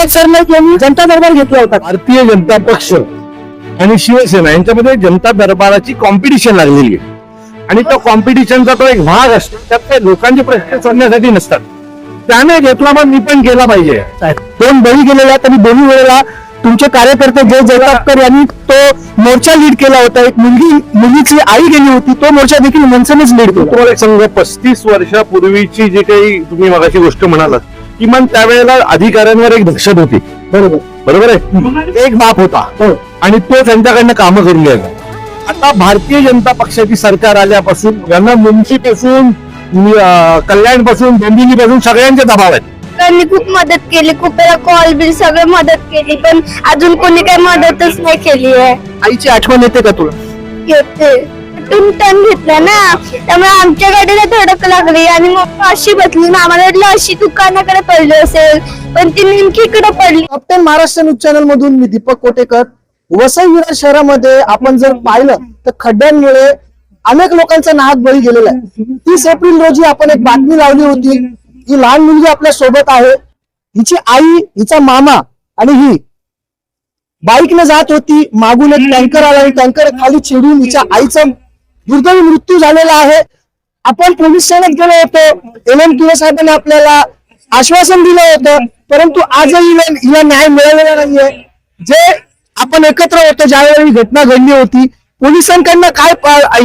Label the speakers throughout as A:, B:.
A: एकनाथ सरनाईक यांनी जनता दरबार घेतला होता.
B: भारतीय जनता पक्ष आणि शिवसेना यांच्यामध्ये जनता दरबाराची कॉम्पिटिशन लागलेली आहे. आणि तो कॉम्पिटिशनचा तो एक भाग असतो. त्यात काही लोकांचे प्रश्न सोडण्यासाठी नसतात. त्याने घेतला मग मी पण केला पाहिजे.
A: दोन बळी गेलेले आणि दोन्ही वेळेला तुमचे कार्यकर्ते जय जयतापकर यांनी तो मोर्चा लीड केला होता. एक मुलगी मुलीची आई गेली होती. तो मोर्चा देखील मनसेनेच लीड केला.
B: तुम्हाला एक सांगू पस्तीस वर्षापूर्वीची जी काही तुम्ही मगाशी गोष्ट म्हणालात किमान त्यावेळेला अधिकाऱ्यांवर एक दहशत होती.
A: बरोबर.
B: बरोबर आहे? एक बाप होता.
A: हो.
B: आणि तो त्यांच्याकडनं कामं करून घ्यायचा. आता भारतीय जनता पक्षाची सरकार आल्यापासून यांना मुंशीपासून कल्याणपासून डोंबिवली पासून सगळ्यांचे दबाव आहेत.
C: त्यांनी खूप मदत केली खूप वेळा कॉल बिल सगळं मदत केली पण अजून कोणी काही मदतच नाही केली आहे.
A: आईची आठवण येते का तुला?
C: येते. टून टन ना. त्यामुळे आमच्या गाडीला धडक लागली आणि मग अशी बसली ना आम्हाला वाटलं अशी दुकानाकडे पडली असेल पण ती नेमकी इकडे पडली.
A: कॅप्टन महाराष्ट्र न्यूज चॅनल मधून मी दीपक कोटेकर वसई विरार शहरामध्ये आपण जर पाहिलं तर खड्ड्यांमुळे अनेक लोकांचा नाहक बळी गेलेला आहे. तीस एप्रिल रोजी आपण एक बातमी लावली होती ही लहान मुलगी आपल्यासोबत आहे. हिची आई हिचा मामा आणि ही बाईकने जात होती मागून एक टँकर आला आणि टँकर खाली चिडून हिच्या आईचा दुर्दैवी मृत्यू झालेला आहे. आपण पोलीस ठाण्यात गेलो होतो. एल एम किरे साहेबांनी आपल्याला आश्वासन दिलं होतं. परंतु आजही हिला न्याय मिळालेला नाहीये. जे आपण एकत्र होतो ज्यावेळी ही घटना घडली होती पोलिसांकडनं काय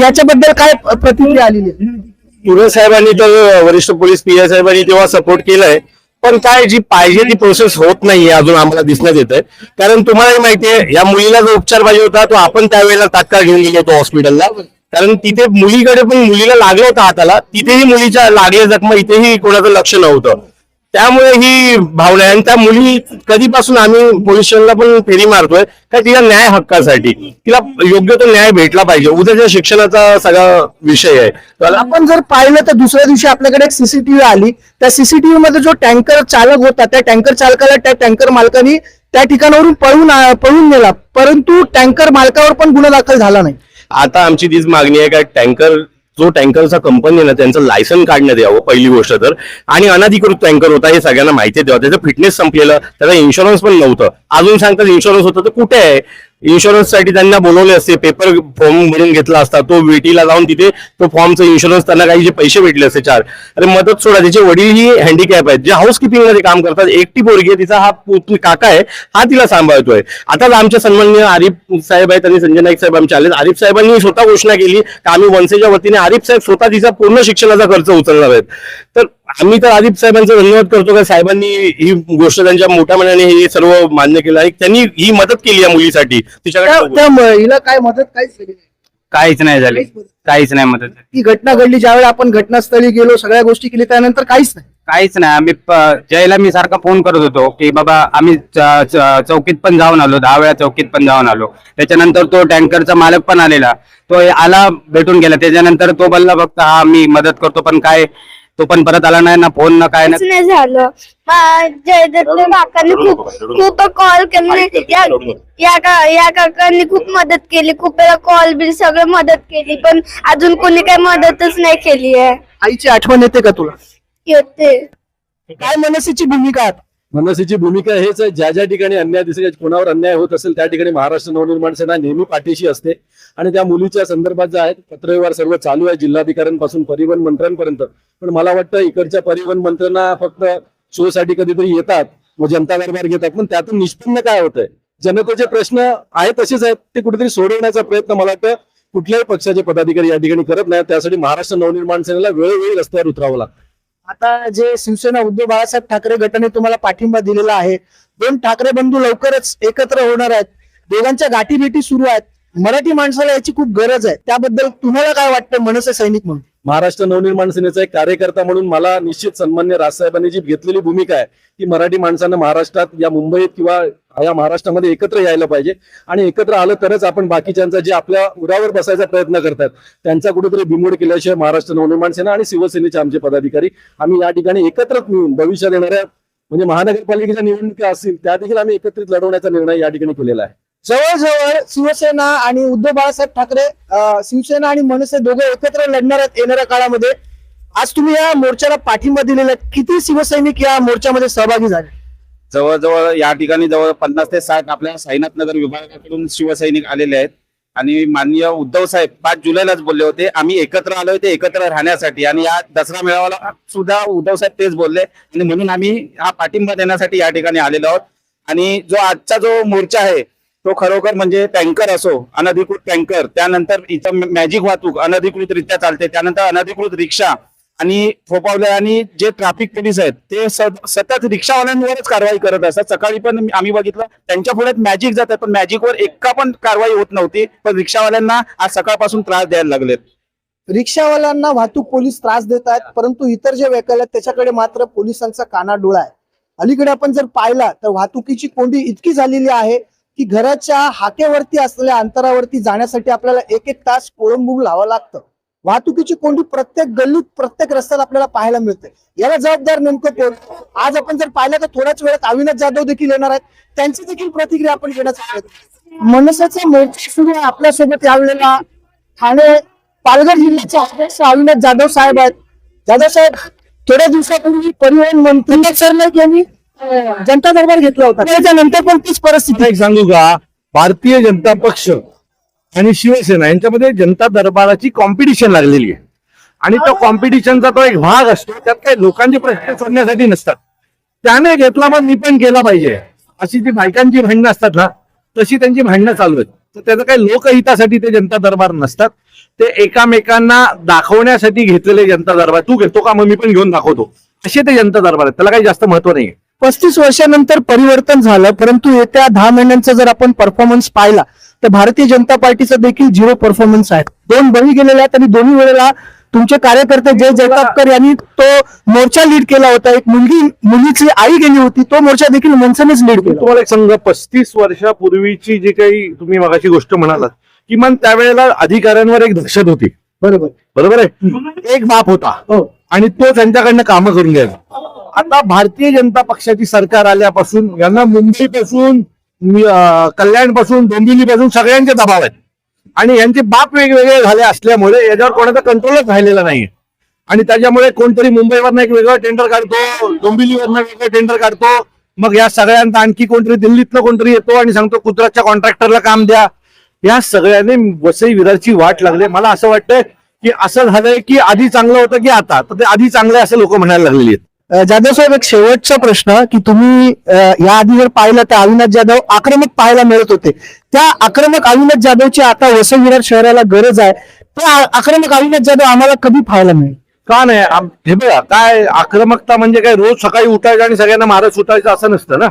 A: याच्याबद्दल काय प्रतिक्रिया आलेली आहे?
B: साहेबांनी तर वरिष्ठ पोलीस पी आय साहेबांनी तेव्हा सपोर्ट केलाय. पण काय जी पाहिजे ती प्रोसेस होत नाहीये अजून आम्हाला दिसण्यात येत आहे कारण तुम्हाला माहितीये या मुलीला जो उपचार पाहिजे होता तो आपण त्यावेळेला तात्काळ घेऊन गेलो होतो हॉस्पिटलला कारण तिथे मुलीकडे पण मुलीला लागलं होतं हाताला तिथेही मुलीच्या लागल्या जखमा इथेही कोणाचं लक्ष नव्हतं. त्यामुळे ही भावना आहे. आणि त्या मुली कधीपासून आम्ही पोलीस स्टेशनला पण फेरी मारतोय का तिला न्याय हक्कासाठी. तिला योग्य तो न्याय भेटला पाहिजे. उद्याच्या शिक्षणाचा सगळा विषय आहे.
A: आपण जर पाहिलं तर दुसऱ्या दिवशी आपल्याकडे एक सीसीटीव्ही आली. त्या सीसीटीव्ही मध्ये जो टँकर चालक होता त्या टँकर चालकाला त्या टँकर मालकाने त्या ठिकाणावरून पळून पळून नेला. परंतु टँकर मालकावर पण गुन्हा दाखल झाला नाही.
B: आता आमची तीच मागणी आहे का टँकर जो टँकरचा कंपनी आहे ना त्यांचं लायसन काढण्यात यावं पहिली गोष्ट तर. आणि अनाधिकृत टँकर होता हे सगळ्यांना माहिती द्यावं त्याचं फिटनेस संपलेलं त्याचा इन्शुरन्स पण नव्हतं. अजून सांगतात इन्शुरन्स होतं तर कुठे आहे? इन्शुरन्ससाठी त्यांना बोलवले असते. पेपर फॉर्म भरून घेतला असता. तो वेटीला जाऊन तिथे तो फॉर्मचा इन्शुरन्स त्यांना काही जे पैसे भेटले असते चार. अरे मदत सोडा त्याचे वडील ही हँडिकॅप आहेत. जे हाऊसकीपिंगमध्ये काम करतात एकटी पोरगी आहे तिचा हा पुत- काका आहे हा तिला सांभाळतोय. आताच आमच्या सन्माननीय आरिफ साहेब आहेत आणि संजय नाईक साहेब आमच्या आले आरिफ साहेबांनी स्वतः घोषणा केली का आम्ही वनसेच्या वतीने आरिफ साहेब स्वतः तिचा पूर्ण शिक्षणाचा खर्च उचलणार आहेत. तर आम्ही तर आदिप साहेबांचा धन्यवाद करतो का साहेबांनी ही गोष्ट त्यांच्या मोठ्या मनाने हे सर्व मान्य केलं आहे. त्यांनी ही मदत केली या मुलीसाठी.
A: त्या
B: तिच्याकडे
A: त्या महिला काय मदत काहीच केली नाही.
D: काहीच नाही झाली. काहीच नाही मदत झाली.
A: ती घटना घडली ज्यावेळी आपण घटनास्थळी गेलो सगळ्या गोष्टी केली त्यानंतर काहीच नाही.
D: काहीच नाही. आम्ही प- जयला मी सारखा फोन करत होतो की बाबा आम्ही च- च- चौकीत पण जाऊन आलो दहा वेळा चौकीत पण जाऊन आलो. त्याच्यानंतर तो टँकरचा मालक पण आलेला. तो आला भेटून गेला. त्याच्यानंतर तो बोलला फक्त हा मी मदत करतो पण काय तो पण परत आला नाही ना फोन ना काय
C: काहीच नाही झालं. मा- जयदत्त काकांनी खूप खूप कॉल. केले या या का- या काकांनी खूप मदत केली. खूप वेळा कॉल बिल सगळं मदत केली. पण अजून कोणी काही मदतच नाही केली आहे.
A: आईची आठवण येते का तुला?
C: येते.
A: काय मनसेची भूमिका आहे
E: मनसेची भूमिका हेच आहे. ज्या ज्या ठिकाणी अन्याय दिसेल कोणावर अन्याय होत असेल त्या ठिकाणी महाराष्ट्र नवनिर्माण सेना नेहमी पाठीशी असते. आणि त्या मुलीच्या संदर्भात जे आहेत पत्रव्यवहार सर्व चालू आहे जिल्हाधिकाऱ्यांपासून परिवहन मंत्र्यांपर्यंत. पण मला वाटतं इकडच्या परिवहन मंत्र्यांना फक्त शोसाठी कधीतरी येतात व जनता दरबार घेतात. पण त्यातून निष्पन्न काय होतंय? जनतेचे प्रश्न आहेत तसेच आहेत ते कुठेतरी सोडवण्याचा प्रयत्न मला वाटतं कुठल्याही पक्षाचे पदाधिकारी या ठिकाणी करत नाहीत. त्यासाठी महाराष्ट्र नवनिर्माण सेनेला वेळोवेळी रस्त्यावर उतरावं लागतं.
A: आता जे शिवसेना उद्धव बाळासाहेब ठाकरे गटाने तुम्हाला पाठिंबा दिलेला आहे दोन ठाकरे बंधू लवकरच एकत्र होणार आहेत. दोघांच्या गाठीभेटी सुरू आहेत. मराठी माणसाला याची खूप गरज आहे. त्याबद्दल तुम्हाला काय वाटतं मनसे सैनिक म्हणून?
E: महाराष्ट्र नवनिर्माण सेनेचा एक कार्यकर्ता म्हणून मला निश्चित सन्मान्य राजसाहेबांनी जी घेतलेली भूमिका आहे ती मराठी माणसानं महाराष्ट्रात या मुंबईत किंवा या महाराष्ट्रामध्ये एकत्र यायला पाहिजे. आणि एकत्र आलं तरच आपण बाकीच्यांचा जे आपल्या उरावर बसायचा प्रयत्न करतात त्यांचा कुठेतरी बिमोड केल्याशिवाय महाराष्ट्र नवनिर्माण सेना आणि शिवसेनेचे आमचे पदाधिकारी आम्ही या ठिकाणी एकत्रच मिळून भविष्यात येणाऱ्या म्हणजे महानगरपालिकेच्या निवडणुका असतील त्या देखील आम्ही एकत्रित लढवण्याचा निर्णय या ठिकाणी केलेला आहे.
A: जवळजवळ शिवसेना आणि उद्धव बाळासाहेब ठाकरे शिवसेना आणि मनसे दोघे एकत्र लढणार आहेत येणाऱ्या काळामध्ये. आज तुम्ही या मोर्चाला पाठिंबा दिलेला आहे. किती शिवसैनिक या मोर्चामध्ये सहभागी झाले?
F: जवळजवळ या ठिकाणी जवळ पन्नास ते साठ आपल्या साईनाथ नगर विभागाकडून शिवसैनिक आलेले आहेत. आणि माननीय उद्धव साहेब पाच जुलैलाच बोलले होते. आम्ही एकत्र आलो ते एकत्र राहण्यासाठी. आणि या दसरा मेळाव्याला सुद्धा उद्धव साहेब तेच बोलले. आणि म्हणून आम्ही हा पाठिंबा देण्यासाठी या ठिकाणी आलेलो आहोत. आणि जो आजचा जो मोर्चा आहे तो खरोखर म्हणजे टँकर असो अनधिकृत टँकर त्यानंतर इथं मॅजिक वाहतूक अनधिकृतरित्या चालते त्यानंतर अनधिकृत रिक्षा आणि फोपावले आणि जे ट्रॅफिक पोलीस आहेत ते सतत रिक्षावाल्यांवरच कारवाई करत असतात. सकाळी पण आम्ही बघितलं त्यांच्या पुढे मॅजिक जातात पण मॅजिकवर एका पण कारवाई होत नव्हती पण रिक्षावाल्यांना आज सकाळपासून त्रास द्यायला लागलेत.
A: रिक्षावाल्यांना वाहतूक पोलीस त्रास देत आहेत परंतु इतर जे व्हेकल आहेत त्याच्याकडे मात्र पोलिसांचा काना डोळा आहे. अलीकडे आपण जर पाहिला तर वाहतुकीची कोंडी इतकी झालेली आहे की घराच्या हाकेवरती असलेल्या अंतरावरती जाण्यासाठी आपल्याला एक एक तास कोळंबून लावावं लागतं. वाहतुकीची कोंडी प्रत्येक गल्लीत प्रत्येक रस्त्यात आपल्याला पाहायला मिळते. याला जबाबदार नेमकं कोण? आज आपण जर पाहिलं तर थोड्याच वेळात अविनाश जाधव देखील येणार आहेत. त्यांची देखील प्रतिक्रिया आपण घेण्याचा प्रयत्न मनसाचा मोर्चा सुरू आहे आपल्यासोबत यावेळेला. ठाणे पालघर जिल्ह्याचे अध्यक्ष अविनाश जाधव साहेब आहेत. जाधव साहेब थोड्या दिवसापूर्वी परिवहन मंत्री सरनाईक यांनी जनता दरबार घेतला होता. त्याच्यानंतर पण तीच परिस्थिती.
G: एक सांगू का? भारतीय जनता पक्ष आणि शिवसेना यांच्यामध्ये जनता दरबाराची कॉम्पिटिशन लागलेली आहे. आणि तो कॉम्पिटिशनचा तो एक भाग असतो. त्यात काही लोकांचे प्रश्न सोडण्यासाठी नसतात. त्याने घेतला मग मी पण केला पाहिजे. अशी जी बायकांची भांडणं असतात ना तशी त्यांची भांडणं चालू आहेत. तर त्याचं काही लोकहितासाठी ते जनता दरबार नसतात. ते एकामेकांना दाखवण्यासाठी घेतलेले जनता दरबार. तू घेतो का मग मी पण घेऊन दाखवतो. असे ते जनता दरबार आहेत. त्याला काही जास्त महत्त्व नाही
A: पस्तीस वर्षानंतर परिवर्तन झालं परंतु येत्या दहा महिन्यांचा जर आपण परफॉर्मन्स पाहिला तर भारतीय जनता पार्टीचा देखील झिरो परफॉर्मन्स आहे. दोन बळी गेलेले आहेत आणि दोन्ही वेळेला तुमचे कार्यकर्ते जय जयतापकर यांनी तो मोर्चा लीड केला होता. एक मुलगी मुलीची आई गेली होती तो मोर्चा देखील मनसेनेच लीड केला.
G: तुम्हाला एक सांग पस्तीस वर्षापूर्वीची जी काही तुम्ही मगाशी गोष्ट म्हणालात किमान त्यावेळेला अधिकाऱ्यांवर एक दहशत होती.
A: बरोबर.
G: बरोबर आहे? एक बाप होता.
A: हो.
G: आणि तो त्यांच्याकडनं कामं करून घ्यायचा आता भारतीय जनता पक्षाची सरकार आल्यापासून यांना मुंबईपासून कल्याणपासून पासून सगळ्यांचे दबाव आहेत. आणि यांचे बाप वेगवेगळे झाले असल्यामुळे याच्यावर कोणाचा कंट्रोलच राहिलेला नाहीये. आणि त्याच्यामुळे कोणतरी मुंबईवरनं एक वेगळं टेंडर काढतो डोंबिवलीवरनं वेगळं टेंडर काढतो. मग या सगळ्यांचा आणखी कोणतरी दिल्लीतलं कोणतरी येतो आणि सांगतो कुत्राच्या कॉन्ट्रॅक्टरला काम द्या. या सगळ्याने वसई विरारची वाट लागली. मला असं वाटतंय की असं झालंय की आधी चांगलं होतं की आता. तर ते आधी चांगलं असं लोक म्हणायला लागलेली आहेत.
A: जाधव साहेब एक शेवटचा प्रश्न की तुम्ही याआधी या आधी जर पाहिलं तर अविनाश जाधव आक्रमक पाहायला मिळत होते. त्या आक्रमक अविनाश जाधवची आता वसई विरार शहराला गरज आहे. त्या आक्रमक अविनाश जाधव आम्हाला कधी पाहायला मिळेल?
G: का नाही? हे बघा काय आक्रमकता म्हणजे काय? रोज सकाळी उठायचं आणि सगळ्यांना मारत सुटायचं असं नसतं ना?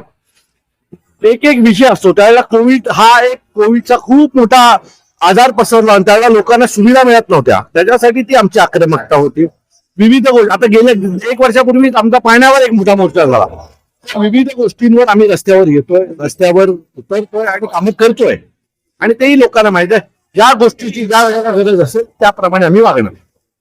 G: एक एक विषय असतो. त्यावेळेला कोविड हा एक कोविडचा खूप मोठा आजार पसरला आणि त्यावेळेला लोकांना सुविधा मिळत नव्हत्या. त्याच्यासाठी ती आमची आक्रमकता होती. विविध गोष्टी आता गेल्या एक वर्षापूर्वीच आमचा पाण्यावर एक मोठा मोर्चा झाला. विविध गोष्टींवर आम्ही रस्त्यावर येतोय रस्त्यावर उतरतोय आणि कामं करतोय. आणि तेही लोकांना माहीत आहे ज्या गोष्टीची ज्या वेळेला गरज असेल त्याप्रमाणे आम्ही वागणार.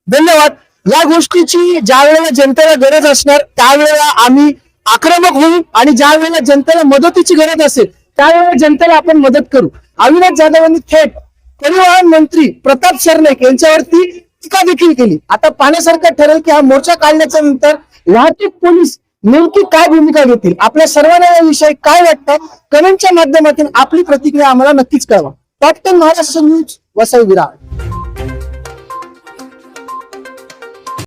A: धन्यवाद. या गोष्टीची ज्या वेळेला जनतेला गरज असणार त्यावेळेला आम्ही आक्रमक होऊ आणि ज्या वेळेला जनतेला मदतीची गरज असेल त्यावेळेला जनतेला आपण मदत करू. अविनाश जाधव यांनी थेट परिवहन मंत्री प्रताप सरनाईक यांच्यावरती टीका देखील केली. आता पाहण्यासारखं ठरेल की हा मोर्चा काढण्याच्या नंतर वाहतूक पोलीस नेमकी काय भूमिका घेतील? आपल्या सर्वांना याविषयी काय वाटतं? कमेंटच्या माध्यमातून आपली प्रतिक्रिया आम्हाला नक्कीच कळवा. Top Maharashtra news Vasai Virar.